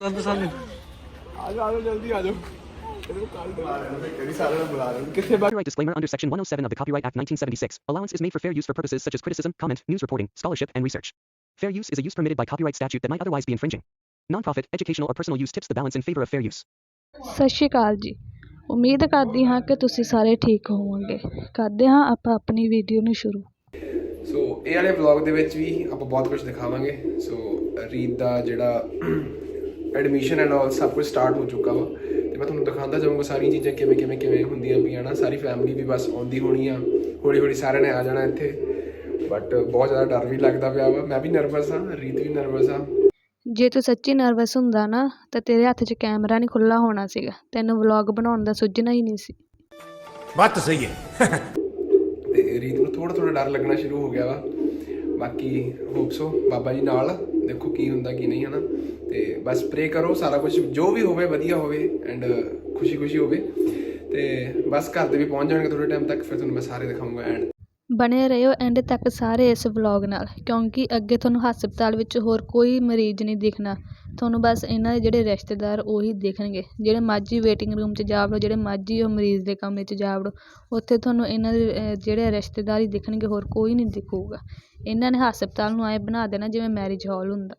ਦੱਸ ਸਾਨੂੰ ਆ ਜਾ ਆ ਜਾ ਜਲਦੀ ਆ ਜਾਓ ਇਹਨੂੰ ਕੱਲ ਬੁਲਾ ਰਹੇ ਨੇ ਕਿਹੜੀ ਸਾਰੇ ਨੂੰ ਬੁਲਾ ਰਹੇ ਨੇ ਕਿੱਥੇ ਬਾ Copyright disclaimer under Section 107 of the Copyright Act 1976. Allowance is made for fair use for purposes such as criticism, comment, news reporting, scholarship, and research. Fair use is a use permitted by copyright statute that might otherwise be infringing. Nonprofit, educational, or personal use tips the balance in favor of fair use. ਸਤਿ ਸ਼੍ਰੀ ਅਕਾਲ ਜੀ ਉਮੀਦ ਕਰਦੀ ਹਾਂ ਕਿ ਤੁਸੀਂ ਸਾਰੇ ਠੀਕ ਹੋਵੋਗੇ ਕਰਦੇ ਹਾਂ ਆਪਾਂ ਆਪਣੀ ਵੀਡੀਓ ਨੂੰ ਸ਼ੁਰੂ ਸੋ ਇਹ ਵਾਲੇ ਵਲੌਗ ਦੇ ਵਿੱਚ ਵੀ ਆਪਾਂ ਬਹੁਤ ਕੁਝ ਦਿਖਾਵਾਂਗੇ ਸੋ ਰੀਤ ਦਾ ਜਿਹੜਾ ਐਡਮਿਸ਼ਨ ਐਂਡ ਆਲ ਸਭ ਕੁਝ ਸਟਾਰਟ ਹੋ ਚੁੱਕਾ ਵਾ। ਤੇ ਮੈਂ ਤੁਹਾਨੂੰ ਦਿਖਾਉਂਦਾ ਜਾਊਂਗਾ ਸਾਰੀਆਂ ਚੀਜ਼ਾਂ ਕਿਵੇਂ ਕਿਵੇਂ ਕਿਵੇਂ ਹੁੰਦੀਆਂ ਪਈਆਂ ਨਾ। ਸਾਰੀ ਫੈਮਿਲੀ ਵੀ ਬਸ ਆਉਂਦੀ ਹੋਣੀ ਆ। ਹੌਲੀ ਹੌਲੀ ਸਾਰਿਆਂ ਨੇ ਆ ਜਾਣਾ ਇੱਥੇ। ਬਟ ਬਹੁਤ ਜ਼ਿਆਦਾ ਡਰ ਵੀ ਲੱਗਦਾ ਪਿਆ ਵਾ। ਮੈਂ ਵੀ ਨਰਵਸ ਆ ਰੀਤ ਵੀ ਨਰਵਸ ਆ। ਜੇ ਤੂੰ ਸੱਚੀ ਨਰਵਸ ਹੁੰਦਾ ਨਾ ਤਾਂ ਤੇਰੇ ਹੱਥ 'ਚ ਕੈਮਰਾ ਨਹੀਂ ਖੁੱਲਾ ਹੋਣਾ ਸੀਗਾ। ਤੈਨੂੰ ਵਲੌਗ ਬਣਾਉਣ ਦਾ ਸੁਝਣਾ ਹੀ ਨਹੀਂ ਸੀ। ਬਾਤ ਸਹੀ ਹੈ। ਤੇ ਰੀਤ ਨੂੰ ਥੋੜਾ ਥੋੜਾ ਡਰ ਲੱਗਣਾ ਸ਼ੁਰੂ ਹੋ ਗਿਆ ਵਾ। ਬਾਕੀ ਹੋਪ ਬਾਬਾ ਜੀ ਨਾਲ। ਦੇਖੋ ਕੀ ਹੁੰਦਾ ਕੀ ਨਹੀਂ, ਹਨਾ? ਤੇ ਬਸ ਪ੍ਰੇ ਕਰੋ, ਸਾਰਾ ਕੁਝ ਜੋ ਵੀ ਹੋਵੇ, ਵਧੀਆ ਹੋਵੇ ਐਂਡ ਖੁਸ਼ੀ ਖੁਸ਼ੀ ਹੋਵੇ। ਤੇ ਬਸ ਘਰ ਦੇ ਵੀ ਪਹੁੰਚ ਜਾਣਗੇ ਥੋੜੇ ਟਾਈਮ ਤੱਕ, ਫਿਰ ਤੁਹਾਨੂੰ ਮੈਂ ਸਾਰੇ ਦਿਖਾਉਂਗਾ ਐਂਡ ਬਣੇ ਰਹੋ ਐਂਡ ਤੱਕ ਸਾਰੇ ਇਸ ਵਲੌਗ ਨਾਲ, ਕਿਉਂਕਿ ਅੱਗੇ ਤੁਹਾਨੂੰ ਹਸਪਤਾਲ ਵਿੱਚ ਹੋਰ ਕੋਈ ਮਰੀਜ਼ ਨਹੀਂ ਦਿਖਣਾ। ਤੁਹਾਨੂੰ ਬਸ ਇਹਨਾਂ ਦੇ ਜਿਹੜੇ ਰਿਸ਼ਤੇਦਾਰ ਉਹੀ ਦਿਖਣਗੇ। ਜਿਹੜੇ ਮਾਝੀ ਵੇਟਿੰਗ ਰੂਮ 'ਚ ਜਾ ਵੜੋ, ਜਿਹੜੇ ਮਾਝੀ ਉਹ ਮਰੀਜ਼ ਦੇ ਕਮਰੇ 'ਚ ਜਾ ਵੜੋ, ਉੱਥੇ ਤੁਹਾਨੂੰ ਇਹਨਾਂ ਦੇ ਜਿਹੜੇ ਰਿਸ਼ਤੇਦਾਰ ਹੀ ਦਿਖਣਗੇ, ਹੋਰ ਕੋਈ ਨਹੀਂ ਦਿਖੂਗਾ। ਇਹਨਾਂ ਨੇ ਹਸਪਤਾਲ ਨੂੰ ਐਂ ਬਣਾ ਦੇਣਾ, ਜਿਵੇਂ ਮੈਰਿਜ ਹਾਲ ਹੁੰਦਾ।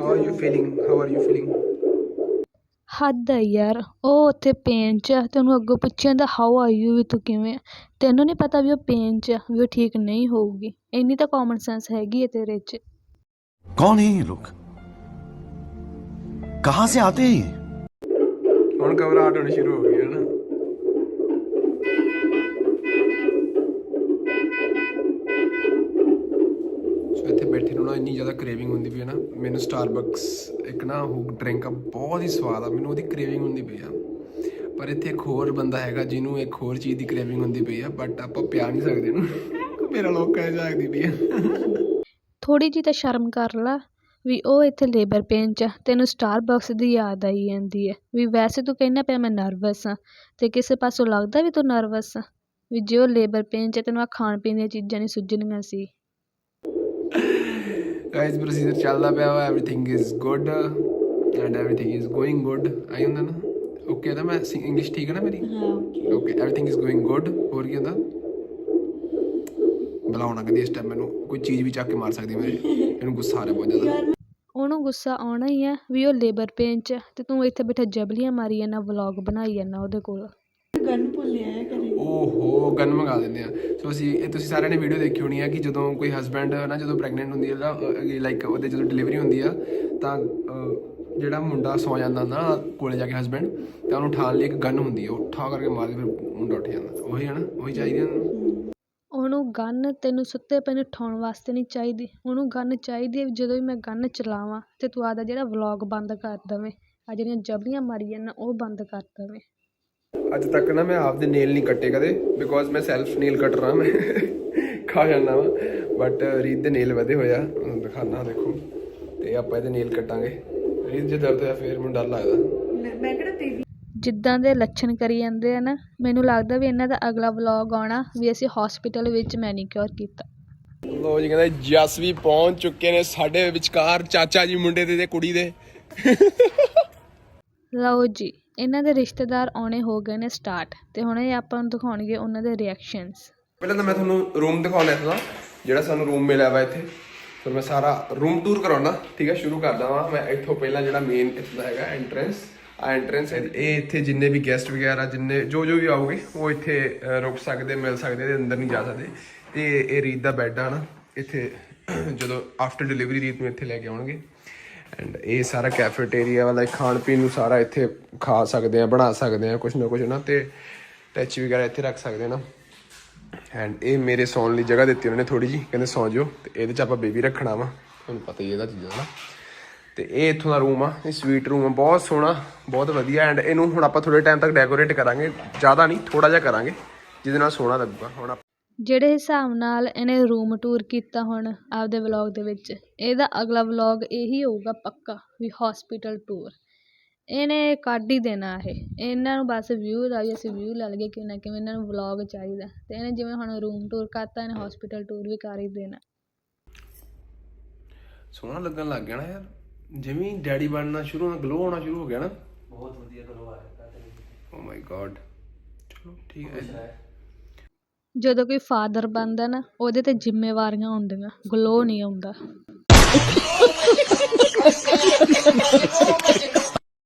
How are you feeling how are you feeling ਹੱਦ ਆ ਯਾਰ ਉਹ ਉੱਥੇ ਪੇਨ 'ਚ ਆ ਅਤੇ ਉਹਨੂੰ ਅੱਗੋਂ ਪੁੱਛਿਆ ਜਾਂਦਾ ਹਾਓ ਆਰ ਯੂ ਵੀ ਤੂੰ ਕਿਵੇਂ ਆ? ਤੈਨੂੰ ਨਹੀਂ ਪਤਾ ਵੀ ਉਹ ਪੇਨ 'ਚ ਆ ਵੀ ਉਹ ਠੀਕ ਨਹੀਂ ਹੋਊਗੀ। ਇੰਨੀ ਤਾਂ ਕਾਮਨ ਸੈਂਸ ਹੈਗੀ ਹੈ ਤੇਰੇ 'ਚ। ਕੌਣ ਹੈ ਇਹ ਲੋਕ? ਕਹਾਂ ਸੇ ਆਤੇ ਹੈ ਹੁਣ ਘਬਰਾਹਟ ਹੋਣੀ ਸ਼ੁਰੂ ਹੋ ਗਈ। ਇੰਨੀ ਜ਼ਿਆਦਾ ਕ੍ਰੇਵਿੰਗ ਹੁੰਦੀ ਪਈ ਹੈ ਨਾ ਮੈਨੂੰ ਸਟਾਰਬਕਸ ਇੱਕ ਨਾ ਉਹ ਡਰਿੰਕ ਬਹੁਤ ਹੀ ਸਵਾਦ ਆ ਮੈਨੂੰ ਉਹਦੀ ਕ੍ਰੇਵਿੰਗ ਹੁੰਦੀ ਪਈ ਆ। ਪਰ ਇੱਥੇ ਇੱਕ ਹੋਰ ਬੰਦਾ ਹੈਗਾ ਜਿਹਨੂੰ ਇੱਕ ਹੋਰ ਚੀਜ਼ ਦੀ ਕ੍ਰੇਵਿੰਗ ਹੁੰਦੀ ਪਈ ਆ ਬਟ ਆਪਾਂ ਪਿਆ ਨਹੀਂ ਸਕਦੇ ਇਹਨੂੰ। ਮੇਰਾ ਲੋਕ ਕਹਿ ਜਾਗਦੀ ਪਈ ਆ। ਥੋੜੀ ਜਿਹੀ ਤਾਂ ਸ਼ਰਮ ਕਰ ਲਾ ਵੀ ਉਹ ਇੱਥੇ ਲੇਬਰ ਪੇਨ 'ਚ ਤੈਨੂੰ ਸਟਾਰਬਕਸ ਦੀ ਯਾਦ ਆਈ ਜਾਂਦੀ ਹੈ ਵੀ ਵੈਸੇ ਤੂੰ ਕਹਿੰਦਾ ਪਿਆ ਮੈਂ ਨਰਵਸ ਆ ਤੇ ਕਿਸੇ ਪਾਸੋਂ ਲੱਗਦਾ ਵੀ ਤੂੰ ਨਰਵਸ ਆ ਵੀ ਜੇ ਉਹ ਲੇਬਰ ਪੇਨ 'ਚ ਆ, ਤੈਨੂੰ ਆ ਖਾਣ ਪੀਣ ਦੀਆਂ ਚੀਜ਼ਾਂ ਨਹੀਂ ਸੁੱਝਣੀਆਂ ਸੀ। ਗਾਇਸ ਪ੍ਰੋਸੀਜਰ ਚੱਲਦਾ ਪਿਆ ਵਾ everything is good and everything is going good ਆਈ ਹੁੰਦਾ ਨਾ ਓਕੇ ਤਾਂ ਮੈਂ ਇੰਗਲਿਸ਼ ਠੀਕ ਹੈ ਨਾ ਮੇਰੀ ਹਾਂ okay okay everything is going good ਹੋਰ ਕੀ ਹੁੰਦਾ ਬੁਲਾਉਣਾ ਕਦੀ ਇਸ ਟਾਈਮ ਮੈਨੂੰ ਕੋਈ ਚੀਜ਼ ਵੀ ਚੱਕ ਕੇ ਮਾਰ ਸਕਦੀ ਹੈ ਮੇਰੇ ਇਹਨੂੰ ਗੁੱਸਾ ਆ ਰਿਹਾ ਬਹੁਤ ਜ਼ਿਆਦਾ ਉਹਨੂੰ ਗੁੱਸਾ ਆਉਣਾ ਹੀ ਆ ਵੀ ਉਹ ਲੇਬਰ ਪੇਨ 'ਚ ਆ ਤੇ ਤੂੰ ਇੱਥੇ ਬੈਠਾ ਜਬਲੀਆਂ ਮਾਰੀ ਜਾਂਦਾ ਵਲੌਗ ਬਣਾਈ ਜਾਂਦਾ ਉਹਦੇ ਕੋਲ ਓਹੋ, ਗਨ ਮੰਗਾ ਦਿੰਦੇ ਆ। ਸੋ ਅਸੀਂ, ਇਹ ਤੁਸੀਂ ਸਾਰਿਆਂ ਨੇ ਵੀਡੀਓ ਦੇਖੀ ਹੋਣੀ ਆ ਕਿ ਜਦੋਂ ਕੋਈ ਹਸਬੈਂਡ ਨਾ ਜਦੋਂ ਪ੍ਰੈਗਨੈਂਟ ਹੁੰਦੀ ਹੈ ਲਾਈਕ ਉਹਦੇ ਜਦੋਂ ਡਿਲੀਵਰੀ ਹੁੰਦੀ ਆ, ਤਾਂ ਜਿਹੜਾ ਮੁੰਡਾ ਸੌ ਜਾਂਦਾ ਨਾ ਕੋਲੇ ਜਾ ਕੇ ਹਸਬੈਂਡ ਤਾਂ ਉਹਨੂੰ ਉਠਾਉਣ ਲਈ ਇੱਕ ਗਨ ਹੁੰਦੀ ਹੈ ਉਠਾ ਕਰਕੇ ਮਾਰਦੇ ਫਿਰ ਮੁੰਡਾ ਉੱਠ ਜਾਂਦਾ। ਉਹੀ ਹੈ ਨਾ, ਉਹੀ ਚਾਹੀਦੀ ਹੈ ਉਹਨੂੰ। ਗਨ ਤੈਨੂੰ ਸੁੱਤੇ ਪਏ ਨੂੰ ਉਠਾਉਣ ਵਾਸਤੇ ਨਹੀਂ ਚਾਹੀਦੀ। ਉਹਨੂੰ ਗਨ ਚਾਹੀਦੀ ਹੈ ਜਦੋਂ ਵੀ ਮੈਂ ਗਨ ਚਲਾਵਾਂ ਤੇ ਤੂੰ ਆਦਾ ਜਿਹੜਾ ਵਲੌਗ ਬੰਦ ਕਰ ਦਵੇਂ ਆ ਜਿਹੜੀਆਂ ਜਬਲੀਆਂ ਮਾਰੀ ਜਾਂਦਾ ਉਹ ਬੰਦ ਕਰ ਦਵੇਂ। ਅੱਜ ਤੱਕ ਨਾ ਮੈਂ ਆਪਦੇ ਨੇਲ ਨਹੀਂ ਕੱਟੇ ਕਦੇ ਬਿਕੋਜ਼ ਮੈਂ ਸੈਲਫ ਨੇਲ ਕਟਰ ਹਾਂ ਮੈਂ ਖਾ ਜਾਂਦਾ ਵਾ। ਬਟ ਰੀਤ ਦੇ ਨੇਲ ਵਧੇ ਹੋਇਆ ਦਿਖਾਣਾ ਦੇਖੋ। ਤੇ ਆਪਾਂ ਇਹਦੇ ਨੇਲ ਕੱਟਾਂਗੇ। ਰੀਤ ਜੇ ਦਰਦ ਹੋਇਆ ਫਿਰ ਮੈਨੂੰ ਡਰ ਲੱਗਦਾ। ਜਿੱਦਾਂ ਦੇ ਲੱਛਣ ਕਰੀ ਜਾਂਦੇ ਆ ਨਾ ਮੈਨੂੰ ਲੱਗਦਾ ਵੀ ਇਹਨਾਂ ਦਾ ਅਗਲਾ ਵਲੌਗ ਆਉਣਾ ਵੀ ਅਸੀਂ ਹਸਪੀਟਲ ਵਿੱਚ ਮੈਨੀਕਿਉਰ ਕੀਤਾ। ਲੋ ਜੀ ਕਹਿੰਦੇ ਜਸ ਵੀ ਪਹੁੰਚ ਚੁੱਕੇ ਨੇ ਸਾਡੇ ਵਿਚਕਾਰ ਚਾਚਾ ਜੀ ਮੁੰਡੇ ਦੇ ਤੇ ਕੁੜੀ ਦੇ। ਲਓ ਜੀ ਇਹਨਾਂ ਦੇ ਰਿਸ਼ਤੇਦਾਰ ਆਉਣੇ ਹੋ ਗਏ ਨੇ ਸਟਾਰਟ ਤੇ ਹੁਣ ਇਹ ਆਪਾਂ ਨੂੰ ਦਿਖਾਉਣਗੇ ਉਹਨਾਂ ਦੇ ਰਿਐਕਸ਼ਨਸ ਪਹਿਲਾਂ ਤਾਂ ਮੈਂ ਤੁਹਾਨੂੰ ਰੂਮ ਦਿਖਾਉਣਾ ਇਸ ਦਾ ਜਿਹੜਾ ਸਾਨੂੰ ਰੂਮ ਮਿਲਿਆ ਵਾ ਇੱਥੇ। ਫਿਰ ਮੈਂ ਸਾਰਾ ਰੂਮ ਟੂਰ ਕਰਾਉਣਾ, ਠੀਕ ਹੈ ਸ਼ੁਰੂ ਕਰਦਾ ਵਾਂ। ਮੈਂ ਇੱਥੋਂ ਪਹਿਲਾਂ ਜਿਹੜਾ ਮੇਨ ਇੱਥੋਂ ਦਾ ਹੈਗਾ ਐਂਟਰੈਂਸ ਆ ਐਂਟਰੈਂਸ ਇਹ ਇੱਥੇ ਜਿੰਨੇ ਵੀ ਗੈਸਟ ਵਗੈਰਾ, ਜਿੰਨੇ ਜੋ ਜੋ ਵੀ ਆਉਗੇ, ਉਹ ਇੱਥੇ ਰੁਕ ਸਕਦੇ, ਮਿਲ ਸਕਦੇ ਇਹਦੇ ਅੰਦਰ ਨਹੀਂ ਜਾ ਸਕਦੇ। ਤੇ ਇਹ ਰੀਤ ਦਾ ਬੈੱਡ ਆ ਨਾ ਇੱਥੇ, ਜਦੋਂ ਆਫਟਰ ਡਿਲੀਵਰੀ ਰੀਤ ਨੂੰ ਇੱਥੇ ਲੈ ਕੇ ਆਉਣਗੇ। ਐਂਡ ਇਹ ਸਾਰਾ ਕੈਫੇਟੇਰੀਆ ਵਾਲਾ ਖਾਣ ਪੀਣ ਨੂੰ ਸਾਰਾ ਇੱਥੇ ਖਾ ਸਕਦੇ ਆ, ਬਣਾ ਸਕਦੇ ਆ ਕੁਝ ਨਾ ਕੁਝ ਨਾ, ਤੇ ਟੈਚ ਵਗੈਰਾ ਇੱਥੇ ਰੱਖ ਸਕਦੇ ਆ ਨਾ। ਐਂਡ ਇਹ ਮੇਰੇ ਸੌਣ ਲਈ ਜਗ੍ਹਾ ਦਿੱਤੀ ਉਹਨਾਂ ਨੇ ਥੋੜੀ ਜੀ ਕਹਿੰਦੇ ਸੌਂ ਜਿਓ, ਤੇ ਇਹਦੇ ਚ ਆਪਾਂ ਬੇਬੀ ਰੱਖਣਾ ਵਾ, ਤੁਹਾਨੂੰ ਪਤਾ ਹੀ ਹੈ ਇਹਦਾ ਚੀਜ਼ਾਂ ਦਾ। ਨਾ ਤੇ ਇਹ ਇੱਥੋਂ ਦਾ ਰੂਮ ਆ, ਇਹ ਸਵੀਟ ਰੂਮ ਆ, ਬਹੁਤ ਸੋਹਣਾ, ਬਹੁਤ ਵਧੀਆ। ਐਂਡ ਇਹਨੂੰ ਹੁਣ ਆਪਾਂ ਥੋੜੇ ਟਾਈਮ ਤੱਕ ਡੈਕੋਰੇਟ ਕਰਾਂਗੇ, ਜ਼ਿਆਦਾ ਨਹੀਂ ਥੋੜਾ ਜਿਹਾ ਕਰਾਂਗੇ, ਜਿਹਦੇ ਨਾਲ ਸੋਹਣਾ ਲੱਗੂਗਾ। ਹੁਣ ਆਪਾਂ ਜਿਹੜੇ ਹਿਸਾਬ ਨਾਲ ਇਹਨੇ ਰੂਮ ਟੂਰ ਕੀਤਾ ਹੁਣ ਆਪਦੇ ਵਲੌਗ ਦੇ ਵਿੱਚ ਇਹਦਾ ਅਗਲਾ ਵਲੌਗ ਇਹੀ ਹੋਊਗਾ ਪੱਕਾ ਵੀ ਹਸਪੀਟਲ ਟੂਰ ਇਹਨੇ ਕੱਢ ਹੀ ਦੇਣਾ ਇਹ। ਇਹਨਾਂ ਨੂੰ ਬਸ ਵਿਊ ਦਾ ਵੀ ਅਸੀਂ ਵਿਊ ਲੈ ਲਈਏ ਕਿਵੇਂ ਨਾ ਕਿਵੇਂ ਇਹਨਾਂ ਨੂੰ ਵਲੌਗ ਚਾਹੀਦਾ। ਤੇ ਇਹਨੇ ਜਿਵੇਂ ਹੁਣ ਰੂਮ ਟੂਰ ਕਰਤਾ ਇਹਨੇ ਹਸਪੀਟਲ ਟੂਰ ਵੀ ਕਰ ਹੀ ਦੇਣਾ। ਸੋਹਣਾ ਲੱਗਣ ਲੱਗ ਗਿਆ ਨਾ ਯਾਰ। ਜਿਵੇਂ ਡੈਡੀ ਬਣਨਾ ਸ਼ੁਰੂ ਹੋਣਾ ਗਲੋ ਹੋਣਾ ਸ਼ੁਰੂ ਹੋ ਗਿਆ ਨਾ। ਬਹੁਤ ਵਧੀਆ ਗਲੋ ਆ ਰਿਹਾ। ਓ ਮਾਈ ਗॉड ਚਲੋ ਠੀਕ ਹੈ। ਜਦੋਂ ਕੋਈ ਫਾਦਰ ਬਣਦਾ ਨਾ ਉਹਦੇ ਤੇ ਜ਼ਿੰਮੇਵਾਰੀਆਂ ਹੁੰਦੀਆਂ ਗਲੋ ਨਹੀਂ ਆਉਂਦਾ।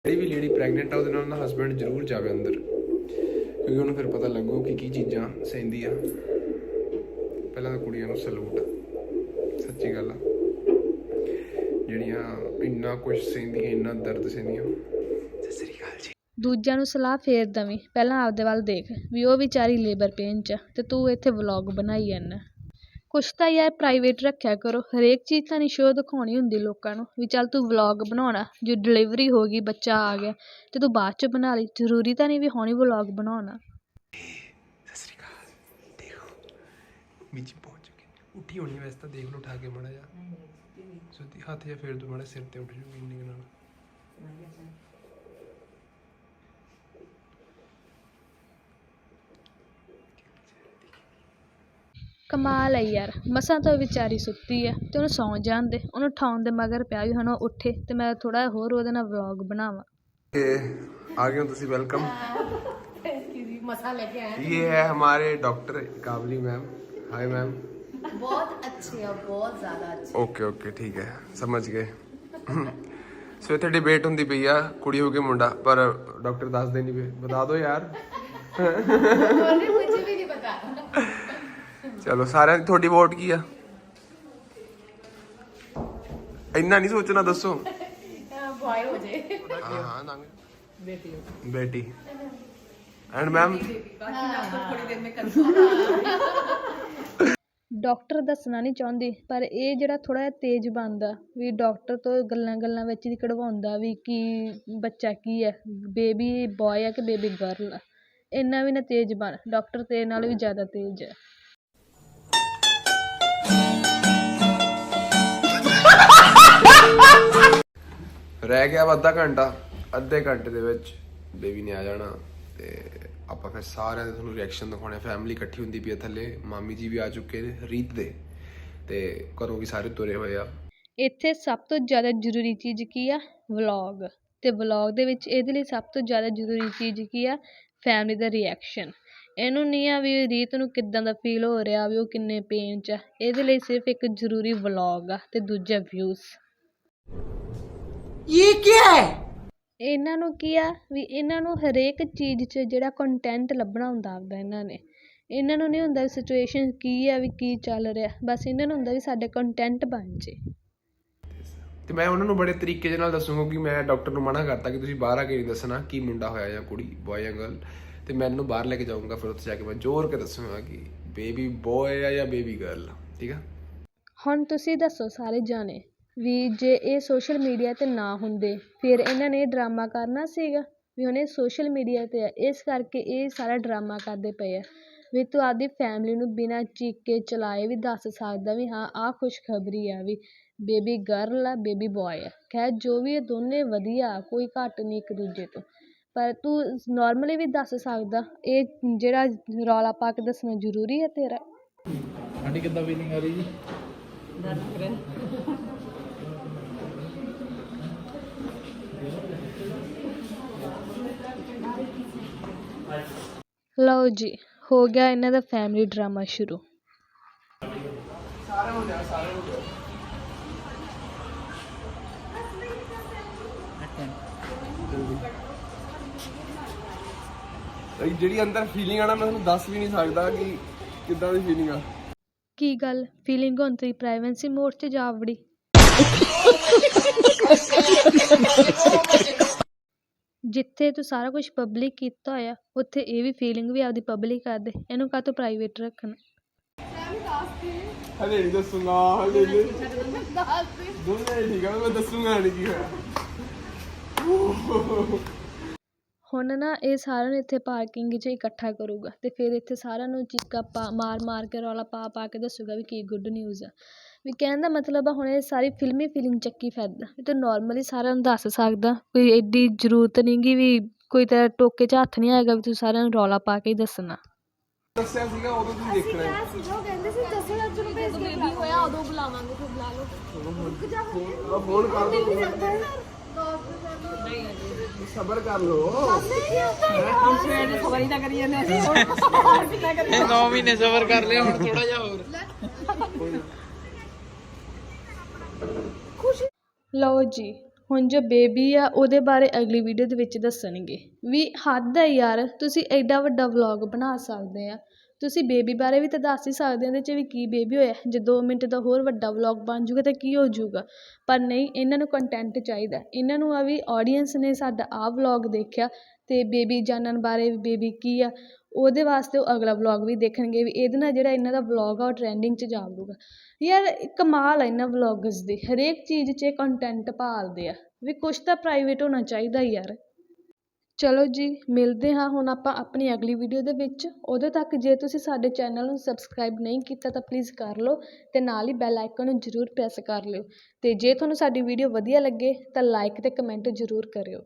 ਜਿਹੜੀ ਵੀ ਲੇਡੀ ਪ੍ਰੈਗਨੈਂਟ ਆ ਉਹਦੇ ਨਾਲ ਨਾ ਹਸਬੰਡ ਜ਼ਰੂਰ ਜਾਵੇ ਅੰਦਰ। ਕਿਉਂਕਿ ਉਹਨੂੰ ਫਿਰ ਪਤਾ ਲੱਗੂ ਕਿ ਕੀ ਚੀਜ਼ਾਂ ਸਹਿੰਦੀ ਆ ਪਹਿਲਾਂ ਤਾਂ ਕੁੜੀਆਂ ਨੂੰ ਸਲੂਟ ਸੱਚੀ ਗੱਲ ਆ। ਜਿਹੜੀਆਂ ਇੰਨਾ ਕੁਝ ਸਹਿੰਦੀਆਂ ਇੰਨਾ ਦਰਦ ਸਹਿੰਦੀਆਂ। ਸਤਿ ਸ੍ਰੀ ਅਕਾਲ ਜੀ। ਦੂਜਿਆਂ ਨੂੰ ਸਲਾਹ ਫੇਰ ਦਵੀਂ। ਪਹਿਲਾਂ ਆਪਦੇ ਵੱਲ ਦੇਖ। ਵੀ ਉਹ ਵਿਚਾਰੀ ਲੇਬਰ ਪੇਨ ਚ ਆ ਤੇ ਤੂੰ ਇੱਥੇ ਵਲੌਗ ਬਣਾਈ ਜਾਂਦਾ ਕੁਛ ਤਾਂ ਯਾਰ ਪ੍ਰਾਈਵੇਟ ਰੱਖਿਆ ਕਰੋ। ਹਰੇਕ ਚੀਜ਼ ਤਾਂ ਨਹੀਂ ਸ਼ੋਅ ਦਿਖਾਉਣੀ ਹੁੰਦੀ ਲੋਕਾਂ ਨੂੰ। ਵੀ ਚੱਲ ਤੂੰ ਵਲੌਗ ਬਣਾਉਣਾ। ਜੋ ਡਿਲੀਵਰੀ ਹੋ ਗਈ ਬੱਚਾ ਆ ਗਿਆ ਤੇ ਤੂੰ ਬਾਅਦ ਚ ਬਣਾ ਲਈ। ਜ਼ਰੂਰੀ ਤਾਂ ਨਹੀਂ ਵੀ ਹੁਣੀ ਵਲੌਗ ਬਣਾਉਣਾ। ਸਤਿ ਸ੍ਰੀ ਅਕਾਲ। ਦੇਖੋ ਮਿਜੀ ਪਹੁੰਚ ਚੁੱਕੀ ਉੱਠੀ ਹੋਣੀ ਵੈਸੇ ਤਾਂ ਦੇਖ ਲਓ ਉਠਾ ਕੇ ਮੜਾ ਜਾ ਸੁੱਤੀ ਹੱਥ ਜਾਂ ਫੇਰ ਦੋ ਮੜਾ ਸਿਰ ਤੇ ਉੱਠ ਜੂਗੀ ਇੰਨੀ ਨਾਲ। ਕਮਾਲ ਹੈ ਯਾਰ ਮਸਾਂ ਤਾਂ ਉਹ ਵਿਚਾਰੀ ਸੁੱਤੀ ਆ ਤੇ ਉਹਨੂੰ ਸੌਂ ਜਾਣ ਦੇ ਉਹਨੂੰ ਉਠਾਉਣ ਦੇ ਮਗਰ ਪਿਆ ਵੀ ਹੁਣ ਉਹ ਉੱਠੇ ਤੇ ਮੈਂ ਥੋੜਾ ਹੋਰ ਉਹਦੇ ਨਾਲ ਵਲੌਗ ਬਣਾਵਾਂ ये आ गए हो तुसी वेलकम मसा लेके आए ये है हमारे doctor Kabli ma'am hi ma'am बहुत अच्छे और बहुत ज्यादा अच्छे ਓਕੇ ਓਕੇ ਠੀਕ ਹੈ ਸਮਝ ਗਏ ਸੋ ਇੱਥੇ ਡਿਬੇਟ ਹੁੰਦੀ ਪਈ ਆ ਕੁੜੀ ਹੋ ਕੇ ਮੁੰਡਾ ਪਰ ਡਾਕਟਰ ਦੱਸਦੇ ਨਹੀਂ ਪਏ ਬਤਾ ਦਿਓ ਯਾਰ उन्होंने मुझे भी नहीं पता ਚਲੋ ਸਾਰਿਆਂ ਦੀ ਤੁਹਾਡੀ ਵੋਟ ਕੀ ਆ? ਇੰਨਾ ਨਹੀਂ ਸੋਚਣਾ ਦੱਸੋ। ਡਾਕਟਰ ਦੱਸਣਾ ਨਹੀਂ ਚਾਹੁੰਦੀ ਪਰ ਇਹ ਜਿਹੜਾ ਥੋੜਾ ਜਿਹਾ ਤੇਜ਼ ਬੰਦਾ ਵੀ ਡਾਕਟਰ ਤੋਂ ਗੱਲਾਂ ਗੱਲਾਂ ਵਿੱਚ ਹੀ ਕਢਵਾਉਂਦਾ ਵੀ ਕੀ ਬੱਚਾ ਕੀ ਹੈ ਬੇਬੀ ਬੋਏ ਹੈ ਕਿ ਬੇਬੀ ਗਰਲ ਆ ਇੰਨਾ ਵੀ ਨਾ ਤੇਜ਼ ਬਣ ਡਾਕਟਰ ਤੇਰੇ ਨਾਲ ਵੀ ਜ਼ਿਆਦਾ ਤੇਜ਼ ਹੈ। ਰਹਿ ਗਿਆ ਅੱਧਾ ਘੰਟਾ, ਅੱਧੇ ਘੰਟੇ ਦੇ ਵਿੱਚ ਬੇਬੀ ਨੇ ਆ ਜਾਣਾ ਤੇ ਆਪਾਂ ਫਿਰ ਸਾਰਿਆਂ ਦੇ ਤੁਹਾਨੂੰ ਰਿਐਕਸ਼ਨ ਦਿਖਾਉਣੇ ਫੈਮਿਲੀ ਇਕੱਠੀ ਹੁੰਦੀ ਪਈ ਆ ਥੱਲੇ, ਮਾਮੀ ਜੀ ਵੀ ਆ ਚੁੱਕੇ ਨੇ ਰੀਤ ਦੇ ਤੇ ਘਰੋਂ ਵੀ ਸਾਰੇ ਤੁਰੇ ਹੋਏ ਆ। ਇੱਥੇ ਸਭ ਤੋਂ ਜ਼ਿਆਦਾ ਜ਼ਰੂਰੀ ਚੀਜ਼ ਕੀ ਆ? ਵਲੌਗ ਤੇ ਵਲੌਗ ਦੇ ਵਿੱਚ ਇਹਦੇ ਲਈ ਸਭ ਤੋਂ ਜ਼ਿਆਦਾ ਜ਼ਰੂਰੀ ਚੀਜ਼ ਕੀ ਆ? ਫੈਮਿਲੀ ਦਾ ਰਿਐਕਸ਼ਨ ਇਹਨੂੰ ਨਹੀਂ ਆ ਵੀ ਰੀਤ ਨੂੰ ਕਿੱਦਾਂ ਦਾ ਫੀਲ ਹੋ ਰਿਹਾ, ਵੀ ਉਹ ਕਿੰਨੇ ਪੇਨ 'ਚ ਆ। ਇਹਦੇ ਲਈ ਸਿਰਫ ਇੱਕ ਜ਼ਰੂਰੀ ਵਲੌਗ ਆ ਤੇ ਦੂਜਾ ਵਿਊਜ਼ ਇਹ ਕੀ ਹੈ ਇਹਨਾਂ ਨੂੰ ਕੀ ਆ? ਵੀ ਇਹਨਾਂ ਨੂੰ ਹਰੇਕ ਚੀਜ਼ 'ਚ ਜਿਹੜਾ ਕੰਟੈਂਟ ਲੱਭਣਾ ਹੁੰਦਾ ਆਪਦਾ ਇਹਨਾਂ ਨੇ। ਇਹਨਾਂ ਨੂੰ ਨਹੀਂ ਹੁੰਦਾ ਵੀ ਸਿਚੁਏਸ਼ਨ ਕੀ ਆ ਵੀ ਕੀ ਚੱਲ ਰਿਹਾ। ਬਸ ਇਹਨਾਂ ਨੂੰ ਹੁੰਦਾ ਵੀ ਸਾਡੇ ਕੰਟੈਂਟ ਬਣ ਜੇ। ਤੇ ਮੈਂ ਉਹਨਾਂ ਨੂੰ ਬੜੇ ਤਰੀਕੇ ਦੇ ਨਾਲ ਦੱਸੂਗਾ ਕਿ ਮੈਂ ਡਾਕਟਰ ਨੂੰ ਮਨਾ ਕਰਤਾ ਕਿ ਤੁਸੀਂ ਬਾਹਰ ਆ ਕੇ ਨਹੀਂ ਦੱਸਣਾ ਕੀ ਮੁੰਡਾ ਹੋਇਆ ਜਾਂ ਕੁੜੀ ਬॉय ਜਾਂ ਗਰਲ ਤੇ ਮੈਨੂੰ ਬਾਹਰ ਲੈ ਕੇ ਜਾਊਂਗਾ ਫਿਰ ਉੱਥੇ ਜਾ ਕੇ ਮੈਂ ਜ਼ੋਰ ਕੇ ਦੱਸੂਗਾ ਕਿ ਬੇਬੀ ਬॉय ਆ ਜਾਂ ਬੇਬੀ ਗਰਲ ਠੀਕ ਆ? ਹੁਣ ਤੁਸੀਂ ਦੱਸੋ ਸਾਰੇ ਜਾਣੇ ਵੀ ਜੇ ਇਹ ਸੋਸ਼ਲ ਮੀਡੀਆ ਤੇ ਨਾ ਹੁੰਦੇ ਫਿਰ ਇਹਨਾਂ ਨੇ ਇਹ ਡਰਾਮਾ ਕਰਨਾ ਸੀਗਾ ਵੀ ਹੁਣ ਇਹ ਸੋਸ਼ਲ ਮੀਡੀਆ ਤੇ ਆ ਇਸ ਕਰਕੇ ਇਹ ਸਾਰਾ ਡਰਾਮਾ ਕਰਦੇ ਪਏ ਆ। ਵੀ ਤੂੰ ਆਪਦੀ ਫੈਮਿਲੀ ਨੂੰ ਬਿਨਾਂ ਚੀਕੇ ਚਲਾਏ ਵੀ ਦੱਸ ਸਕਦਾ ਵੀ ਹਾਂ ਆਹ ਖੁਸ਼ਖਬਰੀ ਆ ਵੀ ਬੇਬੀ ਗਰਲ ਆ ਬੇਬੀ ਬॉय ਆ। ਖੈਰ ਜੋ ਵੀ ਇਹ ਦੋਨੇ ਵਧੀਆ ਕੋਈ ਘੱਟ ਨਹੀਂ ਇੱਕ ਦੂਜੇ ਤੋਂ। ਪਰ ਤੂੰ ਨਾਰਮਲੀ ਵੀ ਦੱਸ ਸਕਦਾ ਇਹ ਜਿਹੜਾ ਰੌਲਾ ਪਾ ਕੇ ਦੱਸਣਾ ਜ਼ਰੂਰੀ ਹੈ ਤੇਰਾ? ਆਂਟੀ ਕਿੱਦਾਂ ਫੀਲਿੰਗ ਆ ਰਹੀ ਜੀ? ਲਓ ਜੀ ਹੋ ਗਿਆ ਇਹਨਾਂ ਦਾ ਫੈਮਿਲੀ ਡਰਾਮਾ ਸ਼ੁਰੂ। ਇਹ ਜਿਹੜੀ ਅੰਦਰ ਫੀਲਿੰਗ ਆ ਨਾ ਮੈਂ ਤੁਹਾਨੂੰ ਦੱਸ ਵੀ ਨਹੀਂ ਸਕਦਾ ਕਿ ਕਿੱਦਾਂ ਦੀ ਫੀਲਿੰਗ ਆ। ਕੀ ਗੱਲ? ਫੀਲਿੰਗ ਹੁਣ ਤੇਰੀ ਪ੍ਰਾਈਵੇਸੀ ਮੋਡ 'ਚ ਜਾ ਵੜੀ। ਜਿੱਥੇ ਤੂੰ ਸਾਰਾ ਕੁਝ ਪਬਲਿਕ ਕੀਤਾ ਹੋਇਆ ਉੱਥੇ ਇਹ ਵੀ ਫੀਲਿੰਗ ਵੀ ਆਪਦੀ ਪਬਲਿਕ ਕਰ ਦੇ ਇਹਨੂੰ ਕਾਹਤੋਂ ਪ੍ਰਾਈਵੇਟ ਰੱਖਣਾ? ਹਲੇ ਨਹੀਂ ਦੱਸੂਗਾ ਹਲੇ ਨਹੀਂ। ਦੋਨੇ ਠੀਕ ਆ ਮੈਂ ਦੱਸੂਗਾ ਨਹੀਂ ਕੀ ਹੋਇਆ। ਹੁਣ ਨਾ ਇਹ ਸਾਰਿਆਂ ਨੂੰ ਇੱਥੇ ਪਾਰਕਿੰਗ 'ਚ ਇਕੱਠਾ ਕਰੂਗਾ ਅਤੇ ਫਿਰ ਇੱਥੇ ਸਾਰਿਆਂ ਨੂੰ ਚੀਕਾਂ ਪਾ ਮਾਰ ਮਾਰ ਕੇ ਰੌਲਾ ਪਾ ਪਾ ਕੇ ਦੱਸੂਗਾ ਵੀ ਕੀ ਗੁੱਡ ਨਿਊਜ਼ ਆ। ਵੀ ਕਹਿਣ ਦਾ ਮਤਲਬ ਆ ਹੁਣ ਇਹ ਸਾਰੀ ਫਿਲਮੀ ਫੀਲਿੰਗ ਚੱਕੀ ਫਿਰਦਾ। ਵੀ ਤੂੰ ਨੋਰਮਲੀ ਸਾਰਿਆਂ ਨੂੰ ਦੱਸ ਸਕਦਾ ਕੋਈ ਐਡੀ ਜ਼ਰੂਰਤ ਨਹੀਂ ਗੀ ਵੀ ਕੋਈ ਤਾਂ ਟੋਕੇ 'ਚ ਹੱਥ ਨਹੀਂ ਆਏਗਾ ਵੀ ਤੂੰ ਸਾਰਿਆਂ ਨੂੰ ਰੌਲਾ ਪਾ ਕੇ ਹੀ ਦੱਸਣਾ। ਦੱਸਿਆ ਸੀਗਾ ਉਦੋਂ ਤੁਸੀਂ ਦੇਖਣਾ ਹੈ। ਉਹ ਕਹਿੰਦੇ ਸੀ ਦੱਸੋ ਅੱਜ ਨੂੰ ਭੇਜ ਕੇ ਬੇਬੀ ਹੋਇਆ ਉਦੋਂ ਬੁਲਾਵਾਂਗੇ ਫਿਰ ਬੁਲਾ ਲਓ। ਆ ਫੋਨ ਕਰ ਦੋ ਸਬਰ ਕਰ। ਲੋ ਇਹ 9 ਮਹੀਨੇ ਸਬਰ ਕਰ ਲਿਆ ਹੁਣ ਥੋੜਾ ਜਿਹਾ ਹੋਰ। ਲਓ ਜੀ, ਹੁਣ ਜੋ ਬੇਬੀ ਆ, ਉਹਦੇ ਬਾਰੇ ਅਗਲੀ ਵੀਡੀਓ ਦੇ ਵਿੱਚ ਦੱਸਣਗੇ। ਵੀ ਹੱਦ ਹੈ ਯਾਰ, ਤੁਸੀਂ ਐਡਾ ਵੱਡਾ ਵਲੋਗ ਬਣਾ ਸਕਦੇ ਆ। ਤੁਸੀਂ ਬੇਬੀ ਬਾਰੇ ਵੀ ਤਾਂ ਦੱਸ ਹੀ ਸਕਦੇ ਉਹਦੇ 'ਚ ਵੀ ਕੀ ਬੇਬੀ ਹੋਇਆ। ਜੇ ਦੋ ਮਿੰਟ ਦਾ ਹੋਰ ਵੱਡਾ ਵਲੋਗ ਬਣ ਜੂਗਾ ਤਾਂ ਕੀ ਹੋ ਜੂਗਾ? ਪਰ ਨਹੀਂ, ਇਹਨਾਂ ਨੂੰ ਕੰਟੈਂਟ ਚਾਹੀਦਾ। ਇਹਨਾਂ ਨੂੰ ਆ ਵੀ ਆਡੀਅנס ਨੇ ਸਾਡਾ ਆਹ ਵਲੋਗ ਦੇਖਿਆ ਅਤੇ ਬੇਬੀ ਜਾਣਨ ਬਾਰੇ ਵੀ ਬੇਬੀ ਕੀ ਆ, ਉਹਦੇ ਵਾਸਤੇ ਉਹ ਅਗਲਾ ਵਲੋਗ ਵੀ ਦੇਖਣਗੇ ਵੀ ਇਹਦੇ ਨਾਲ ਜਿਹੜਾ ਇਹਨਾਂ ਦਾ ਵਲੋਗ ਆ ਉਹ ਟਰੈਂਡਿੰਗ 'ਚ ਜਾਊਗਾ ਯਾਰ ਕਮਾਲ ਆ ਇਹਨਾਂ ਵਲੌਗਰਸ ਦੀ, ਹਰੇਕ ਚੀਜ਼ 'ਚ ਕੰਟੈਂਟ ਭਾਲਦੇ ਆ, ਵੀ ਕੁਛ ਤਾਂ ਪ੍ਰਾਈਵੇਟ ਹੋਣਾ ਚਾਹੀਦਾ ਯਾਰ। ਚਲੋ ਜੀ, ਮਿਲਦੇ ਹਾਂ ਹੁਣ ਆਪਾਂ ਆਪਣੀ ਅਗਲੀ ਵੀਡੀਓ ਦੇ ਵਿੱਚ। ਉਦੋਂ ਤੱਕ ਜੇ ਤੁਸੀਂ ਸਾਡੇ ਚੈਨਲ ਨੂੰ ਸਬਸਕ੍ਰਾਈਬ ਨਹੀਂ ਕੀਤਾ ਤਾਂ ਪਲੀਜ਼ ਕਰ ਲਓ ਤੇ ਨਾਲ ਹੀ ਬੈਲ ਆਈਕਨ ਨੂੰ ਜ਼ਰੂਰ ਪ੍ਰੈਸ ਕਰ ਲਿਓ। ਤੇ ਜੇ ਤੁਹਾਨੂੰ ਸਾਡੀ ਵੀਡੀਓ ਵਧੀਆ ਲੱਗੇ ਤਾਂ ਲਾਈਕ ਤੇ ਕਮੈਂਟ ਜ਼ਰੂਰ ਕਰਿਓ।